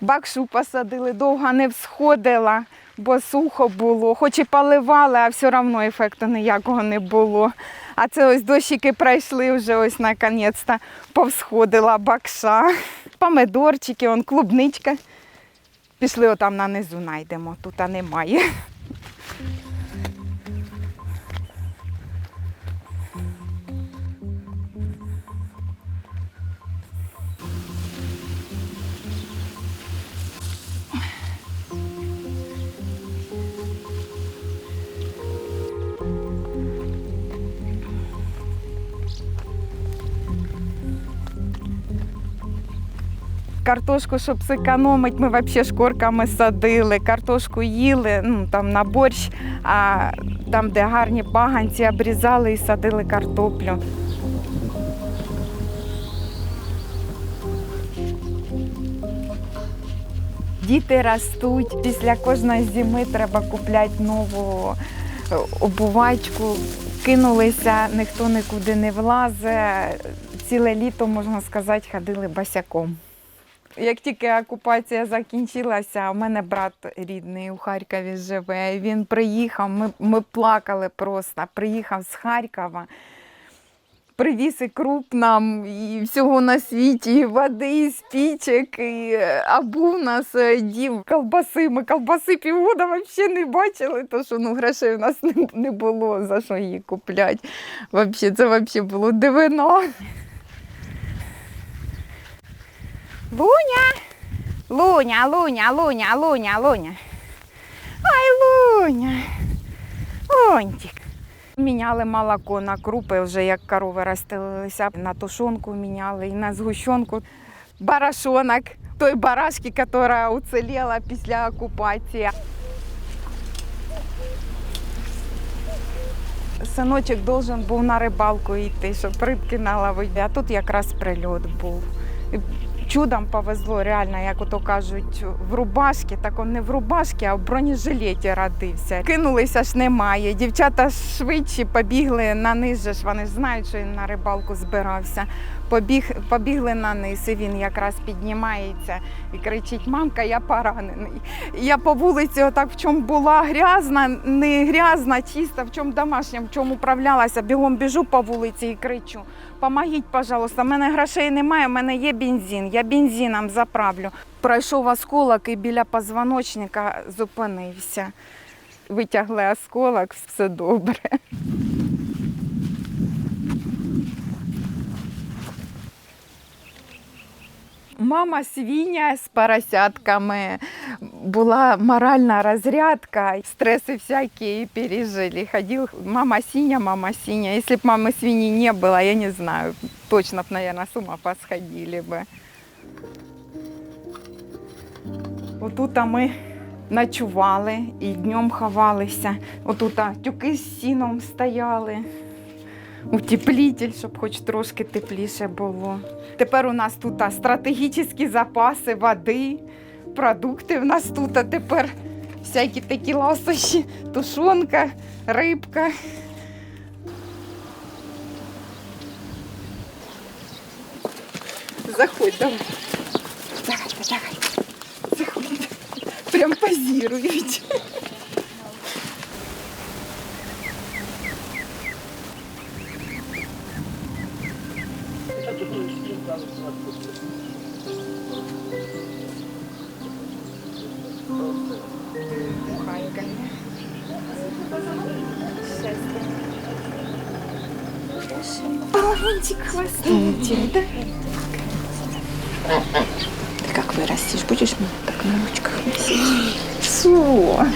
Бакшу посадили, довго не всходила, бо сухо було. Хоч і поливали, а все одно ефекту ніякого не було. А це ось дощики пройшли вже ось наконець-то повсходила бакша. Помидорчики, он клубничка. Пішли отам на низу знайдемо, тут немає. Картошку, щоб зекономити, ми взагалі шкурками садили. Картошку їли ну, там, на борщ, а там, де гарні баганці, обрізали і садили картоплю. Діти ростуть. Після кожної зими треба купляти нову е, обувачку. Кинулися, ніхто нікуди не влазить. Ціле літо, можна сказати, ходили босяком. Як тільки окупація закінчилася, у мене брат рідний у Харкові живе. Він приїхав, ми, ми плакали просто. Приїхав з Харкова, привіз і круп нам, і всього на світі, і води, і спічок, і обув нас е, дів колбаси. Ми колбаси півгода взагалі не бачили, тому що ну, грошей у нас не, було за що її купляти. Це взагалі було дивино. Луня, Луня, Луня, Луня, Луня, Луня. Ай, Луня. Лунтик. Міняли молоко на крупи, вже як корови розстелилися. На тушонку міняли і на згущенку. Барашонок той барашки, яка уціліла після окупації. Синочок должен був на рибалку йти, щоб рибки наловити. А тут якраз прильот був. Чудом повезло, реально, як ото кажуть, в рубашці, так он не в рубашці, а в бронежилеті родився. Кинулися ж немає. Дівчата швидше побігли на низ, ж вони ж знають, що він на рибалку збирався. Побіг, побігли на низ, і він якраз піднімається і кричить: Мамка, я поранений. Я по вулиці, отак в чому була грязна, не грязна, чиста, в чому домашня, в чому управлялася, бігом біжу по вулиці і кричу. Помогіть, пожалуйста, в мене грошей немає, в мене є бензин, я бензином заправлю. Пройшов осколок і біля позвоночника зупинився. Витягли осколок, все добре. Мама свиня з поросятками. Була моральна розрядка, стреси всякие пережили. Ходил мама синя, мама синя. Если бы мамы свиньи не было, я не знаю, точно, наверное, с ума посходили бы. Отут ми ночували і днем ховалися. Отут тюки з сіном стояли. Утеплітель, щоб хоч трошки тепліше було. Тепер у нас тут стратегічні запаси води, продукти в нас тут, а тепер всякі такі ласощі, тушонка, рибка. Заходь, давай. Давайте, давайте. Прям позирують. Балагончик, хвостунчик, да? Ты как вырастешь, будешь меня так на ручках Что?